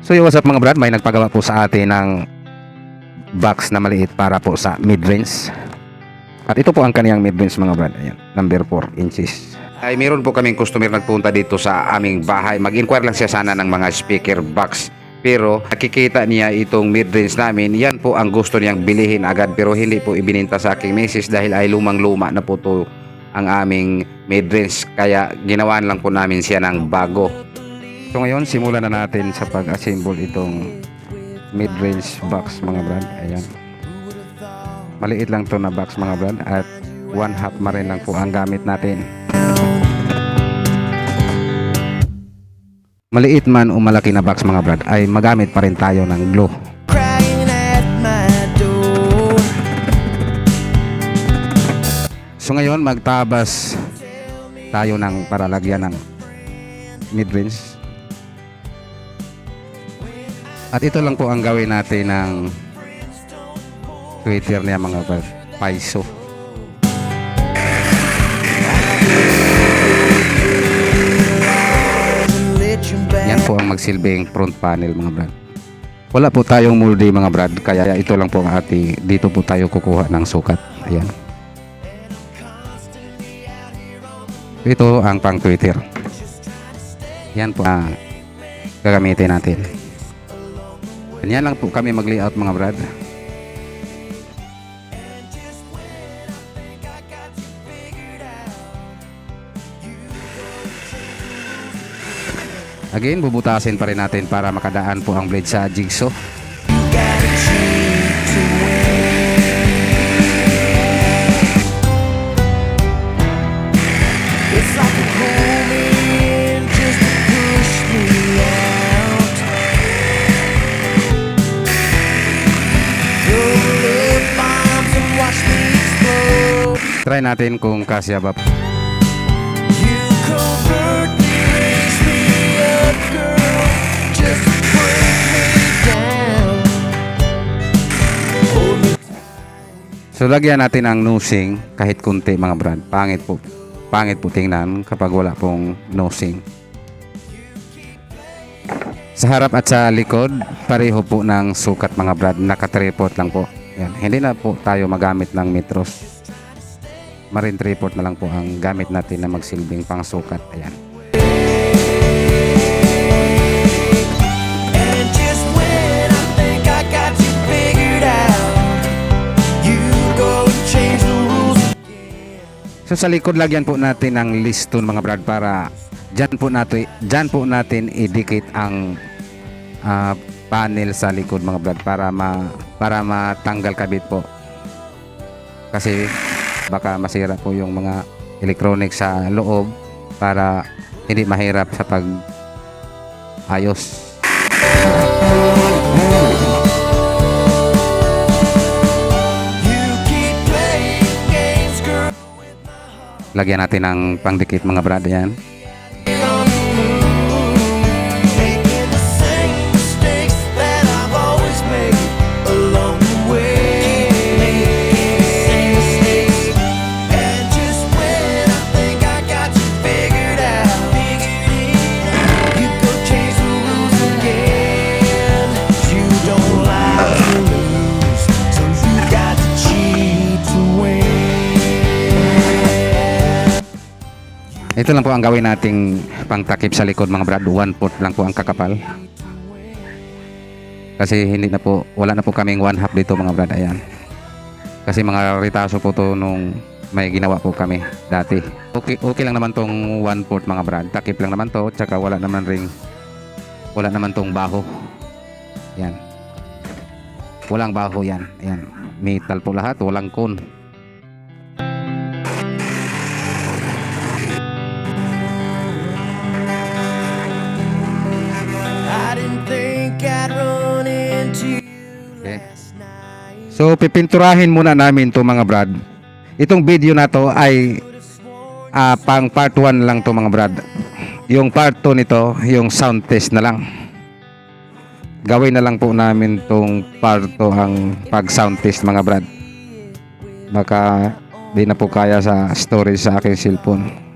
So yung what's mga brad, may nagpagawa po sa atin ng box na maliit para po sa mid-range. At ito po ang kaniyang mid-range mga brad. Ayan, number 4 inches. Ay meron po kaming customer nagpunta dito sa aming bahay. Mag-inquire lang siya sana ng mga speaker box. Pero nakikita niya itong mid-range namin, yan po ang gusto niyang bilihin agad pero hindi po ibininta sa aking misis dahil ay lumang-luma na po to ang aming mid-range kaya ginawan lang po namin siya ng bago. So ngayon simulan na natin sa pag-assemble itong mid-range box mga brad. Ayan. Maliit lang to na box mga brad at one half marin lang po ang gamit natin. Maliit man o malaki na box mga brad ay magamit pa rin tayo ng glue. So ngayon magtabas tayo ng para lagyan ng mid-range. At ito lang po ang gawin natin ng Twitter niya mga. Paiso. Yan po ang magsilbing front panel mga brad. Wala po tayong molde mga brad, kaya ito lang po ang ati. Dito po tayo kukuha ng sukat. Ayan. Ito ang pang Twitter. Yan po ang gagamitin natin. Ganyan lang po kami mag-layout mga brad. Again, bubutasin pa rin natin para makadaan po ang blade sa jigsaw. Try natin kung kasya ba. So lagyan natin ang nosing kahit kunti mga brad. Pangit po. Pangit po tingnan kapag wala pong nosing. Sa harap at sa likod, pareho po ng sukat mga brad. Naka-tripod lang po. Yan. Hindi na po tayo magamit ng metros. Marine tripod na lang po ang gamit natin na magsilbing pangsukat. Ayan. So sa likod lagyan po natin ng liston mga brad para diyan po natin diyan po natin idikit ang ah, panel sa likod mga brad para ma para matanggal kabit po. Kasi baka masira po yung mga electronics sa loob para hindi mahirap sa pag ayos. Lagyan natin ng pangdikit mga brad yan. Ito lang po ang gawin nating pangtakip sa likod mga brad. One foot lang po ang kakapal. Kasi hindi na po, wala na po kaming one half dito mga brad. Ayan. Kasi mga ritaso po to nung may ginawa po kami dati. Okay, okay lang naman tong one foot mga brad. Takip lang naman to. Tsaka wala naman ring, wala naman tong baho. Yan. Walang baho yan. Ayan. Metal po lahat. Walang kon. So pipinturahin muna namin to mga brad. Itong video na to ay ah, pang part 1 lang to mga brad. Yung part 2 nito, yung sound test na lang. Gawin na lang po namin tong part 2 ang pag sound test mga brad. Baka di na po kaya sa storage sa aking cellphone.